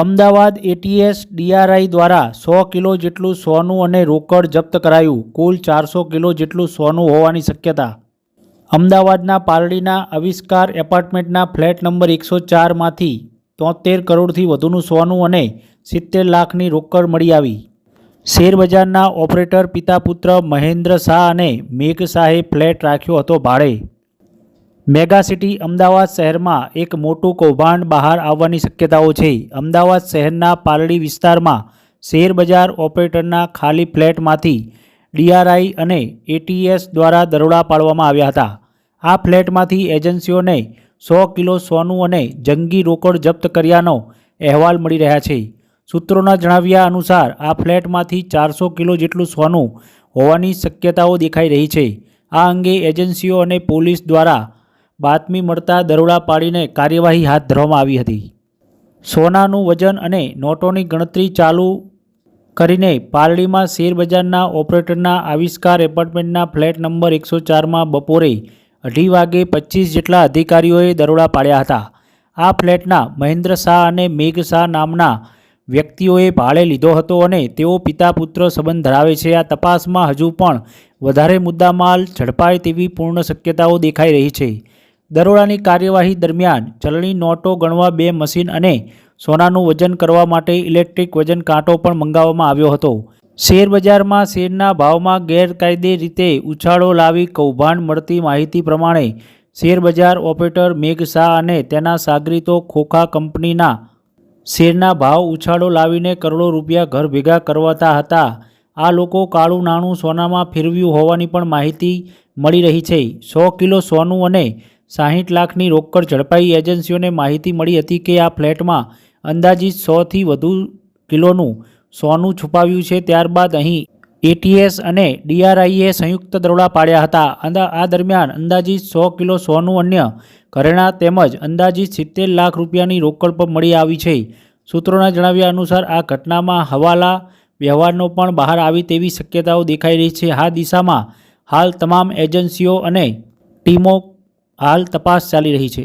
Ahmedabad ATS DRI દ્વારા સો kilo જેટલું સોનું અને રોકડ જપ્ત કરાયું. કુલ ચારસો કિલો જેટલું સોનું હોવાની શક્યતા. અમદાવાદના પારડીના આવિષ્કાર એપાર્ટમેન્ટના ફ્લેટ નંબર એકસો ચારમાંથી તોતેર કરોડથી વધુનું સોનું અને સિત્તેર લાખની રોકડ મળી આવી. શેરબજારના ઓપરેટર પિતા પુત્ર મહેન્દ્ર શાહ અને મેઘ શાહે ફ્લેટ રાખ્યો હતો ભાડે. મેગા સિટી અમદાવાદ શહેરમાં એક મોટું કૌભાંડ બહાર આવવાની શક્યતાઓ છે. અમદાવાદ શહેરના પાલડી વિસ્તારમાં શેરબજાર ઓપરેટરના ખાલી ફ્લેટમાંથી ડીઆરઆઈ અને એટીએસ દ્વારા દરોડા પાડવામાં આવ્યા હતા. આ ફ્લેટમાંથી એજન્સીઓને સો કિલો સોનું અને જંગી રોકડ જપ્ત કર્યાનો અહેવાલ મળી રહ્યા છે. સૂત્રોના જણાવ્યા અનુસાર, આ ફ્લેટમાંથી ચારસો કિલો જેટલું સોનું હોવાની શક્યતાઓ દેખાઈ રહી છે. આ અંગે એજન્સીઓ અને પોલીસ દ્વારા બાતમી મળતા દરોડા પાડીને કાર્યવાહી હાથ ધરવામાં આવી હતી. સોનાનું વજન અને નોટોની ગણતરી ચાલુ કરીને પારડીમાં શેરબજારના ઓપરેટરના આવિષ્કાર એપાર્ટમેન્ટના ફ્લેટ નંબર એકસો ચારમાં બપોરે અઢી વાગે પચીસ જેટલા અધિકારીઓએ દરોડા પાડ્યા હતા. આ ફ્લેટના મહેન્દ્ર શાહ અને મેઘ શાહ નામના વ્યક્તિઓએ ભાડે લીધો હતો અને તેઓ પિતા પુત્ર સંબંધ ધરાવે છે. આ તપાસમાં હજુ પણ વધારે મુદ્દામાલ ઝડપાય તેવી પૂર્ણ શક્યતાઓ દેખાઈ રહી છે. દરોડાની કાર્યવાહી દરમિયાન ચલણી નોટો ગણવા બે મશીન અને સોનાનું વજન કરવા માટે ઇલેક્ટ્રિક વજન કાંટો પણ મંગાવવામાં આવ્યો હતો. શેરબજારમાં શેરના ભાવમાં ગેરકાયદે રીતે ઉછાળો લાવી કૌભાંડ મળતી માહિતી પ્રમાણે શેરબજાર ઓપરેટર મેઘ શાહ અને તેના સાગરીતો ખોખા કંપનીના શેરના ભાવ ઉછાળો લાવીને કરોડો રૂપિયા ઘર ભેગા કરવાતા હતા. આ લોકો કાળું નાણું સોનામાં ફેરવ્યું હોવાની પણ માહિતી મળી રહી છે. સો કિલો સોનું અને સાહીઠ લાખની રોકડ ઝડપાઈ એજન્સીઓને માહિતી મળી હતી કે આ ફ્લેટમાં અંદાજિત સોથી વધુ કિલોનું સોનું છુપાવ્યું છે. ત્યારબાદ અહીં એટીએસ અને ડીઆરઆઈએ સંયુક્ત દરોડા પાડ્યા હતા. આ દરમિયાન અંદાજિત સો કિલો સોનું અન્ય ઘરેણાં તેમજ અંદાજિત સિત્તેર લાખ રૂપિયાની રોકડ પણ મળી આવી છે. સૂત્રોના જણાવ્યા અનુસાર, આ ઘટનામાં હવાલા વ્યવહારનો પણ બહાર આવી તેવી શક્યતાઓ દેખાઈ રહી છે. આ દિશામાં હાલ તમામ એજન્સીઓ અને ટીમો હાલ તપાસ ચાલી રહી છે.